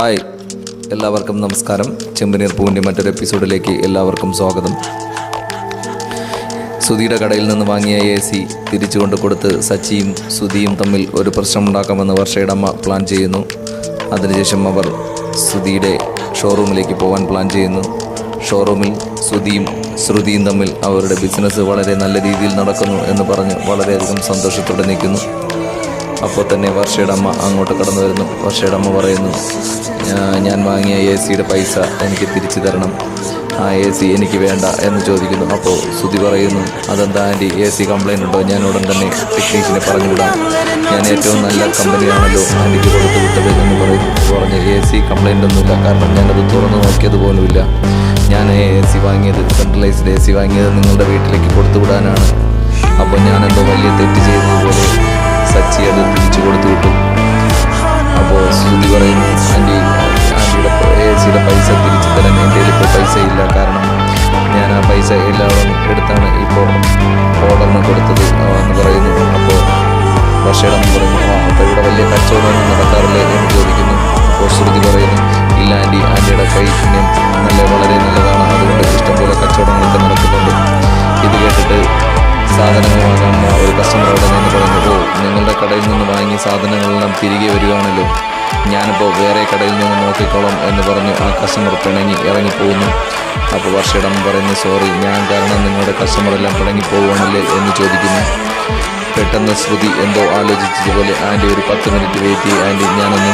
Hi. എല്ലാവർക്കും നമസ്കാരം. ചെമ്പനീർ പൂവിന്റെ മറ്റൊരു എപ്പിസോഡിലേക്ക് എല്ലാവർക്കും സ്വാഗതം. സുധിയുടെ കടയിൽ നിന്ന് വാങ്ങിയ എ സി തിരിച്ചു കൊണ്ട് കൊടുത്ത് സച്ചിയും സുധിയും തമ്മിൽ ഒരു പ്രശ്നം പ്രശ്നമുണ്ടാക്കാമെന്ന് വർഷയുടെ അമ്മ പ്ലാൻ ചെയ്യുന്നു. അതിനുശേഷം അവർ സുധിയുടെ ഷോറൂമിലേക്ക് പോകാൻ പ്ലാൻ ചെയ്യുന്നു. ഷോറൂമിൽ സുധിയും ശ്രുതിയും തമ്മിൽ അവരുടെ ബിസിനസ് വളരെ നല്ല രീതിയിൽ നടക്കുന്നു എന്ന് പറഞ്ഞ് വളരെയധികം സന്തോഷത്തോടെ നിൽക്കുന്നു. അപ്പോൾ തന്നെ വർഷയുടെ അമ്മ അങ്ങോട്ട് കടന്നു വരുന്നു. വർഷയുടെ അമ്മ പറയുന്നു ഞാൻ വാങ്ങിയ എ സിയുടെ പൈസ എനിക്ക് തിരിച്ചു തരണം. ആ എ സി എനിക്ക് വേണ്ട എന്ന് ചോദിക്കുന്നു. അപ്പോൾ ശ്രുതി പറയുന്നു അതെന്താ ആന്റി? എ സി കംപ്ലൈന്റ് ഉണ്ടോ? ഞാൻ ഉടൻ തന്നെ ടെക്നീഷ്യനെ പറഞ്ഞു വിടാം ഞാൻ ഏറ്റവും നല്ല കമ്പനിയാണല്ലോ. ആന്റിക്ക് കൊടുത്തു വിട്ടത് എന്ന് പറയുന്നു പറഞ്ഞ് എ സി കംപ്ലൈന്റ് ഒന്നുമില്ല. കാരണം ഞാനത് തുറന്നു നോക്കിയത് പോലുമില്ല ഞാൻ എ സി വാങ്ങിയത് സെൻട്രലൈസ്ഡ് എ സി വാങ്ങിയത് നിങ്ങളുടെ വീട്ടിലേക്ക് കൊടുത്തു വിടാനാണ്. അപ്പോൾ ഞാനെന്തോ വലിയ തെറ്റ് ചെയ്തതുപോലെ സച്ചി അത് തിരിച്ചു കൊടുത്തു വിട്ടു അപ്പോൾ ശ്രുതി പറയും ആന്റി ആന്റിയുടെ എ സിയുടെ പൈസ തിരിച്ചു തരാൻ എന്റെ ഇപ്പോൾ പൈസ ഇല്ല കാരണം ഞാൻ ആ പൈസ എല്ലാവരും എടുത്താണ് ഇപ്പോൾ ഓർഡറിന് കൊടുത്തത്. എന്ന് പറയുന്നു. അപ്പോൾ വർഷയുടെ അമ്മ പറയുന്നു അപ്പോൾ ഇവിടെ വലിയ കച്ചവടമൊന്നും നടക്കാറില്ലേ എന്ന് ചോദിക്കുന്നു. അപ്പോൾ ശ്രുതി പറയുന്നു ഇല്ല ആന്റി ആന്റിയുടെ കൈ പുണ്യം നല്ല വളരെ നല്ലതാണ്. അതുകൊണ്ട് ഇഷ്ടംപോലെ കച്ചവടങ്ങളൊക്കെ നടക്കുന്നുണ്ട്. ഇത് കേട്ടിട്ട് സാധനങ്ങൾ വാങ്ങാൻ ഒരു പറഞ്ഞു ഓ നിങ്ങളുടെ കടയിൽ നിന്ന് വാങ്ങിയ സാധനങ്ങളെല്ലാം തിരികെ വരികയാണല്ലോ ഞാനിപ്പോൾ വേറെ കടയിൽ നിന്ന് നോക്കിക്കോളാം എന്ന് പറഞ്ഞ് ആ കസ്റ്റമർ പിണങ്ങി ഇറങ്ങിപ്പോകുന്നു. അപ്പോൾ വർഷയുടെ അമ്മ പറയുന്നു സോറി ഞാൻ കാരണം നിങ്ങളുടെ കസ്റ്റമർ എല്ലാം എന്ന് ചോദിക്കുന്നു. പെട്ടെന്ന് ശ്രുതി എന്തോ ആലോചിച്ചതുപോലെ ആന്റി ഒരു പത്ത് മിനിറ്റ് വെയിറ്റ് ചെയ്യും ആന്റി ഞാനൊന്ന്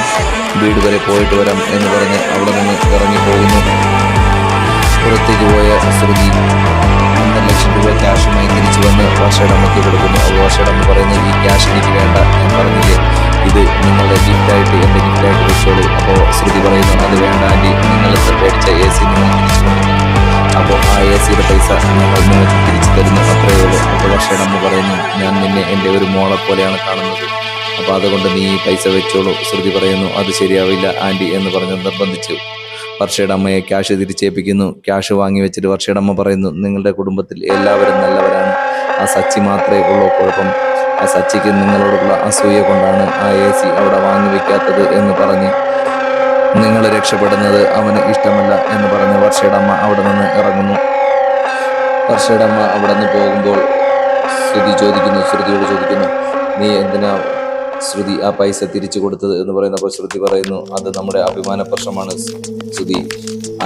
വീട് വരെ പോയിട്ട് വരാം എന്ന് പറഞ്ഞ് അവിടെ നിന്ന് ഇറങ്ങിപ്പോകുന്നു. പുറത്തേക്ക് പോയ ശ്രുതി. രൂപ ക്യാഷുമായി തിരിച്ചു വന്ന് വർഷയുടെ അമ്മയ്ക്ക് കൊടുക്കുന്നു. അപ്പോൾ വർഷയുടെ അമ്മ പറയുന്നത് ഈ ക്യാഷ് എനിക്ക് വേണ്ട ഞാൻ പറഞ്ഞില്ലേ? ഇത് നിങ്ങളുടെ ഗിഫ്റ്റായിട്ട് എന്റെ ഗിഫ്റ്റായിട്ട് വെച്ചോളൂ. അപ്പോൾ ശ്രുതി പറയുന്നു അത് വേണ്ട ആന്റി. നിങ്ങൾ മേടിച്ച എ സി നിങ്ങൾ തിരിച്ചു കൊടുക്കുന്നു അപ്പോൾ ആ എ സിയുടെ പൈസ ഞങ്ങൾ നിങ്ങൾക്ക് തിരിച്ചു തരുന്നു. അത്രയേ ഉള്ളൂ. അപ്പോൾ വർഷയുടെ അമ്മ പറയുന്നു ഞാൻ നിന്നെ എന്റെ ഒരു മോളെ പോലെയാണ് കാണുന്നത്. അപ്പോൾ അതുകൊണ്ട് നീ ഈ പൈസ വെച്ചോളൂ. ശ്രുതി പറയുന്നു അത് ശരിയാവില്ല ആന്റി എന്ന് പറഞ്ഞ് നിർബന്ധിച്ചു. വർഷയുടെ അമ്മയെ ക്യാഷ് തിരിച്ചേൽപ്പിക്കുന്നു. ക്യാഷ് വാങ്ങി വെച്ചിട്ട് വർഷയുടെ അമ്മ പറയുന്നു നിങ്ങളുടെ കുടുംബത്തിൽ എല്ലാവരും നല്ലവരാണ്. ആ സച്ചി മാത്രമേ ഉള്ളൂ. കുഴപ്പം. ആ സച്ചിക്ക് നിങ്ങളോടുള്ള അസൂയ കൊണ്ടാണ് ആ എ സി അവിടെ വാങ്ങി വെക്കാത്തത് എന്ന് പറഞ്ഞ് നിങ്ങൾ രക്ഷപ്പെടുന്നത് അവന് ഇഷ്ടമല്ല എന്ന് പറഞ്ഞ് വർഷയുടെ അമ്മ അവിടെ നിന്ന് ഇറങ്ങുന്നു. വർഷയുടെ അമ്മ അവിടെ നിന്ന് പോകുമ്പോൾ ശ്രുതി ചോദിക്കുന്നു ശ്രുതിയോട് ചോദിക്കുന്നു നീ എന്തിനാ ശ്രുതി ആ പൈസ തിരിച്ചു കൊടുത്തത് എന്ന് പറയുന്നപ്പോൾ ശ്രുതി പറയുന്നു അത് നമ്മുടെ അഭിമാന പ്രശ്നമാണ് ശ്രുതി.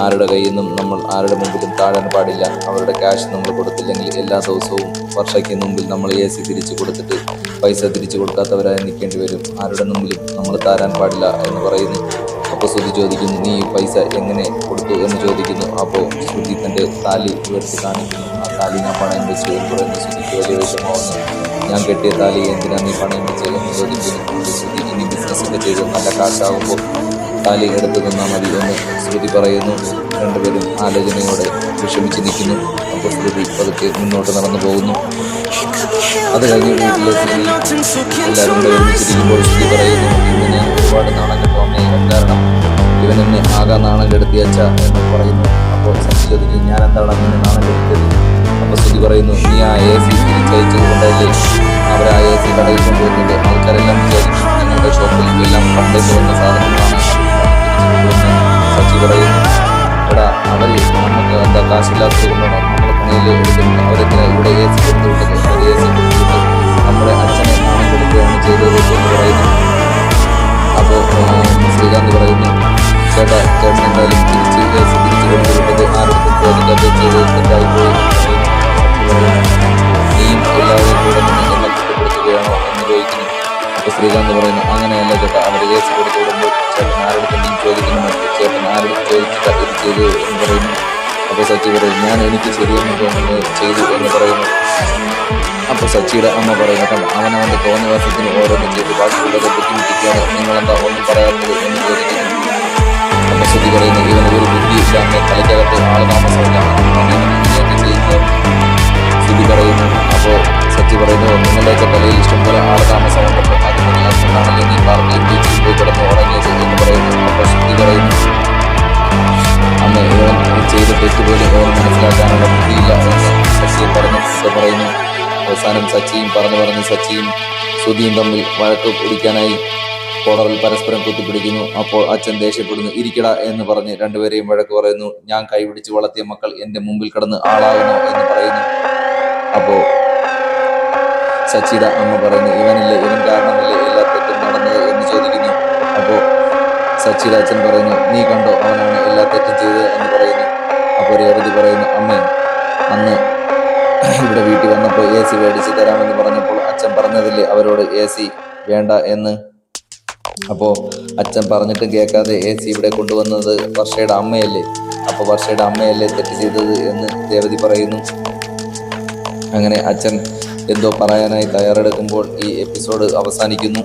ആരുടെ കയ്യിൽ നിന്നും നമ്മൾ ആരുടെ മുമ്പിലും താഴാൻ പാടില്ല. അവരുടെ ക്യാഷ് നമ്മൾ കൊടുത്തില്ലെങ്കിൽ എല്ലാ ദിവസവും വർഷയ്ക്ക് മുമ്പിൽ നമ്മൾ എ സി തിരിച്ചു കൊടുത്തിട്ട് പൈസ തിരിച്ചു കൊടുക്കാത്തവരായി നിൽക്കേണ്ടി വരും. ആരുടെ മുമ്പിലും നമ്മൾ താരാൻ പാടില്ല എന്ന് പറയുന്നു. അപ്പോൾ ശ്രുതി ചോദിക്കുന്നു നീ പൈസ എങ്ങനെ കൊടുത്തു? എന്ന് ചോദിക്കുന്നു. അപ്പോൾ ശ്രുതി തന്റെ താലി ഉയർത്തി കാണിക്കുന്നു. ആ താലി ഞാൻ പണയം വെച്ച് പറയുന്നു ശ്രുതിക്ക് വലിയ വിഷമമാവുന്നു ഞാൻ കെട്ടിയ താലി എന്തിനാ നീ പണയം വെച്ചത്? ഇനി ബിസിനസ്സൊക്കെ ചെയ്ത് നല്ല കാശാകുമ്പോൾ താലി എടുത്തു തന്നാൽ മതി എന്ന് ശ്രുതി പറയുന്നു. രണ്ടുപേരും ആലോചനയോടെ വിഷമിച്ച് നിൽക്കുന്നു. അപ്പോൾ ശ്രുതി പതുക്കെ മുന്നോട്ട് നടന്നു പോകുന്നു. അത് കഴിഞ്ഞ് വീട്ടിലെത്തി എല്ലാവരും കൂടെ ഒരുമിച്ചിരിക്കുമ്പോൾ ശ്രുതി പറയുന്നു ഇന്ന് ഞാൻ ഒരുപാട് നാണം അമ്മേ കാരണം ഇവനെന്നെ ആകാ നാണം കെടുത്തിയച്ച എന്ന് പറയുന്നു. അപ്പോൾ ചോദിക്കും ഞാൻ എന്താണ് കെടുത്തിയത് ശ്രുതി പറയുന്നു നീ ആ എ സി തിരിച്ചയച്ചത് കൊണ്ടല്ലേ അവർ ആ എ സി കടയിൽ കൊണ്ടുവരുന്നത്? ആൾക്കാരെല്ലാം വിചാരിക്കും നിങ്ങളുടെ ഷോപ്പിൽ എല്ലാം പണ്ടേ വന്ന സാധനങ്ങളാണ് സച്ചി പറയുന്നു എടാ അവർ നമുക്ക് എന്താ കാശില്ലാത്തത് കൊണ്ടാണ് നമ്മളെ പണിയിൽ എടുക്കുന്നത്? അവരെന്തിനാ ഇവിടെ എ സി കൊടുത്തു വിട്ടത് അവർ എ സി കൊടുത്തു വിട്ടത് നമ്മുടെ അച്ഛനെ ശ്രീകാന്ത് പറയുന്നു അങ്ങനെയല്ല ചേട്ടാ അവർ കേസ് കൊടുത്തു വിടുമ്പോൾ ചേട്ടൻ ആരോടും നീ ചോദിക്കുന്നുണ്ട്. ചേട്ടൻ ആരോടും ചോദിച്ചിട്ട് ഇത് ചെയ്തു എന്ന് പറയുന്നു. അപ്പോൾ സച്ചി പറയും ഞാൻ എനിക്ക് ശരിയെന്ന് തോന്നുന്നത് ചെയ്തു എന്ന് പറയുന്നു. അപ്പോൾ സച്ചിയുടെ അമ്മ പറയുന്നു കണ്ട അവനവന്റെ തോന്നിവാസത്തിന് ഓരോന്നും ചെയ്ത്. ബാക്കിയുള്ളത് ബുദ്ധിമുട്ടിക്കുകയാണ് നിങ്ങളെന്താ ഒന്നും പറയാത്തത് എന്ന് ചോദിക്കുന്നു. അപ്പോൾ സച്ചി പറയുന്നു ഇവന് ഒരു ബുദ്ധിയില്ലാത്ത തലയ്ക്കകത്ത് ആൾ താമസമില്ല അതുകൊണ്ടാണ് ചെയ്യുന്നത് സ്ഥിതി പറയുന്നു അപ്പോൾ സച്ചി പറയുന്നു നിങ്ങളുടെയൊക്കെ തലയിൽ ഇഷ്ടംപോലെ ആൾ ഉണ്ടപ്പോൾ അതുകൊണ്ട് അതുകൊണ്ടാണല്ലോ നീ പറഞ്ഞ ബീച്ചിൽ പോയി കിടന്ന് ഉറങ്ങിയത് എന്ന് പറയുന്നു അപ്പോൾ ശുദ്ധി പറയുന്നു. അന്ന് ഇവൻ ചെയ്ത തെറ്റ് പോലും ഇവൻ മനസ്സിലാക്കാനുള്ള ബുദ്ധിയില്ല എന്ന് സച്ചിയെ പറഞ്ഞു പറയുന്നു. അവസാനം സച്ചിയും പറഞ്ഞു പറഞ്ഞ് സച്ചിയും ശ്രുതിയും തമ്മിൽ വഴക്ക് പിടിക്കാനായി കോടറിൽ പരസ്പരം കുത്തിപ്പിടിക്കുന്നു അപ്പോൾ അച്ഛൻ ദേഷ്യപ്പെടുന്നു ഇരിക്കട എന്ന് പറഞ്ഞ് രണ്ടുപേരെയും വഴക്ക് പറയുന്നു. ഞാൻ കൈപിടിച്ച് വളർത്തിയ മക്കൾ എന്റെ മുമ്പിൽ കിടന്ന് ആളാകുന്നു എന്ന് പറയുന്നു. അപ്പോൾ സച്ചിയുടെ അമ്മ പറയുന്നു ഇവനില്ല ഇവൻ കാരണമല്ലേ എല്ലാ തെറ്റും നടന്നത് എന്ന് ചോദിക്കുന്നു. അപ്പോൾ ശശിയുടെ അച്ഛൻ പറയുന്നു നീ കണ്ടോ അവനാണ് എല്ലാ തെറ്റും ചെയ്തത് എന്ന് പറയുന്നു. അപ്പോൾ രേവതി പറയുന്നു അമ്മ അന്ന് ഇവിടെ വീട്ടിൽ വന്നപ്പോൾ എ സി മേടിച്ച് തരാമെന്ന് പറഞ്ഞപ്പോൾ അച്ഛൻ പറഞ്ഞതില്ലേ അവരോട് എ സി വേണ്ട എന്ന്? അപ്പോൾ അച്ഛൻ പറഞ്ഞിട്ടും കേൾക്കാതെ എ സി ഇവിടെ കൊണ്ടുവന്നത് വർഷയുടെ അമ്മയല്ലേ അപ്പോൾ വർഷയുടെ അമ്മയല്ലേ തെറ്റ് ചെയ്തത് എന്ന് രേവതി പറയുന്നു. അങ്ങനെ അച്ഛൻ എന്തോ പറയാനായി തയ്യാറെടുക്കുമ്പോൾ ഈ എപ്പിസോഡ് അവസാനിക്കുന്നു.